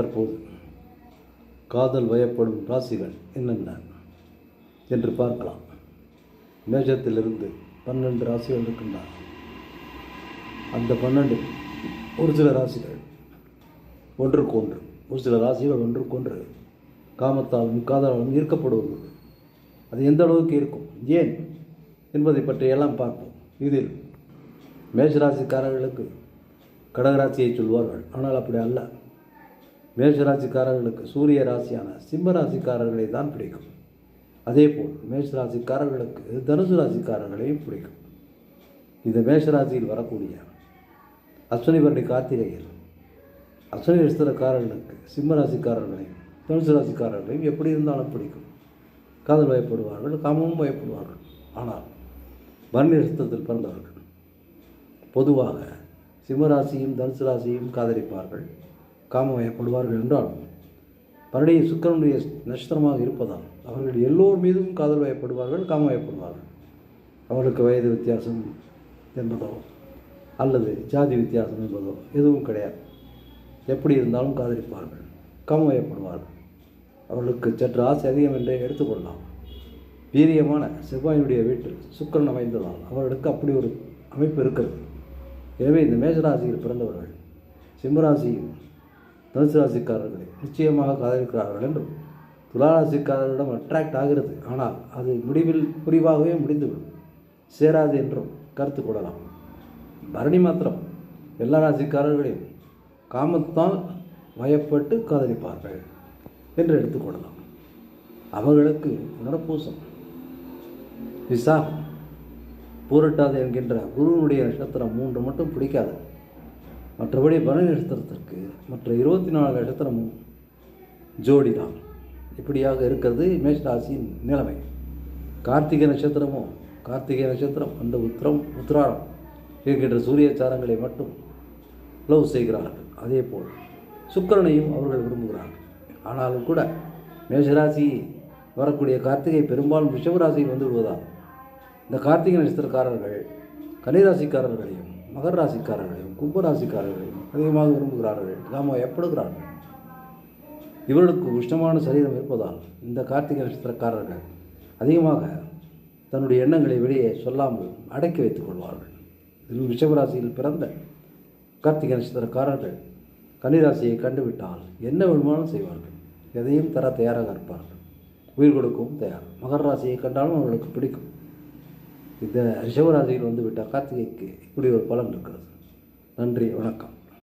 தற்போது காதல் வயப்படும் ராசிகள் என்னென்ன என்று பார்க்கலாம். மேஷத்திலிருந்து பன்னெண்டு ராசிகள் இருக்கின்றன. அந்த பன்னெண்டு ஒரு சில ராசிகள் ஒன்றுக்கு ஒன்று ஒரு சில ராசிகள் ஒன்றுக்கொன்று காமத்தாலும் காதலாலும் ஈர்க்கப்படுவது. அது எந்த அளவுக்கு இருக்கும்? ஏன்? என்பதை பற்றியெல்லாம் பார்ப்போம். இதில் மேஷராசிக்காரர்களுக்கு கடகராசியை சொல்வார்கள். ஆனால் அப்படி அல்ல. மேஷராசிக்காரர்களுக்கு சூரிய ராசியான சிம்ம ராசிக்காரர்களை தான் பிடிக்கும். அதேபோல் மேஷராசிக்காரர்களுக்கு தனுசு ராசிக்காரர்களையும் பிடிக்கும். இந்த மேஷராசியில் வரக்கூடிய அஸ்வினி பரணி கார்த்திகையில் அஸ்வினி நட்சத்திரக்காரர்களுக்கு சிம்ம ராசிக்காரர்களையும் தனுசு ராசிக்காரர்களையும் எப்படி இருந்தாலும் பிடிக்கும். காதல் வயப்படுவார்கள் காமமும் வயப்படுவார்கள் ஆனால் பரணி நட்சத்திரத்தில் பிறந்தவர்கள் பொதுவாக சிம்மராசியும் தனுசு ராசியும் காதலிப்பார்கள். காமம் வயப்படுவார்கள் என்றாலும் பரணி சுக்கரனுடைய நட்சத்திரமாக இருப்பதால் அவர்கள் எல்லோர் மீதும் காதல் வயப்படுவார்கள் காமம் வயப்படுவார்கள் அவர்களுக்கு வயது வித்தியாசம் என்பதோ அல்லது ஜாதி வித்தியாசம் என்பதோ எதுவும் கிடையாது. எப்படி இருந்தாலும் காதலிப்பார்கள் காமம் வயப்படுவார்கள் அவர்களுக்கு சற்று ஆசை அதிகம் என்றே எடுத்துக்கொள்ளலாம். வீரியமான செவ்வாயினுடைய வீட்டில் சுக்கரன் அமைந்ததால் அவர்களுக்கு அப்படி ஒரு அமைப்பு இருக்கிறது. எனவே இந்த மேஷராசியில் பிறந்தவர்கள் சிம்மராசியில் தனுசு ராசிக்காரர்களே நிச்சயமாக காதலிக்கிறார்கள் என்றும் துளாராசிக்காரர்களிடம் அட்ராக்ட் ஆகிறது. ஆனால் அது முடிவில் புரிவாகவே முடிந்துவிடும். சேராது என்றும் கருத்து கொள்ளலாம். பரணி மாத்திரம் எல்லா ராசிக்காரர்களையும் காமத்தால் வயப்பட்டு காதலிப்பார்கள் என்று எடுத்துக்கொள்ளலாம் அவர்களுக்கு புனர்பூசம் விசாகம் பூரட்டாது என்கின்ற குருவனுடைய நட்சத்திரம் மூன்று மட்டும் பிடிக்காது. மற்றபடி பரணி நட்சத்திரத்திற்கு மற்ற இருபத்தி நாலு நட்சத்திரமும் ஜோடி தான் இப்படியாக இருக்கிறது மேஷராசியின் நிலைமை. கார்த்திகை நட்சத்திரமோ கார்த்திகை நட்சத்திரம் அந்த உத்திரம் உத்திராடம் இருக்கின்ற சூரிய சாரங்களை மட்டும் லவ் செய்கிறார்கள். அதே போல் சுக்கரனையும் அவர்கள் விரும்புகிறார்கள். ஆனாலும் கூட மேஷராசி வரக்கூடிய கார்த்திகை பெரும்பாலும் ரிஷபராசியில் வந்து விடுவதால் இந்த கார்த்திகை நட்சத்திரக்காரர்கள் கன்னிராசிக்காரர்களையும் மகர ராசிக்காரர்களையும் கும்பராசிக்காரர்களையும் அதிகமாக விரும்புகிறார்கள். காம எப்படுகிறார்கள் இவர்களுக்கு உஷ்ணமான சரீரம் இருப்பதால் இந்த கார்த்திகை நட்சத்திரக்காரர்கள் அதிகமாக தன்னுடைய எண்ணங்களை வெளியே சொல்லாமல் அடக்கி வைத்துக் கொள்வார்கள். இதில் ரிஷபராசியில் பிறந்த கார்த்திகை நட்சத்திரக்காரர்கள் கன்னிராசியை கண்டுவிட்டால் என்ன வேணுமானும் செய்வார்கள். எதையும் தர தயாராக இருப்பார்கள். உயிர் கொடுக்கவும் தயார். மகர ராசியை கண்டாலும் அவர்களுக்கு பிடிக்கும். இந்த ரிஷபராசியில் வந்து விட்ட கார்த்திகைக்கு இப்படி ஒரு பலன் இருக்கிறது. நன்றி வணக்கம்.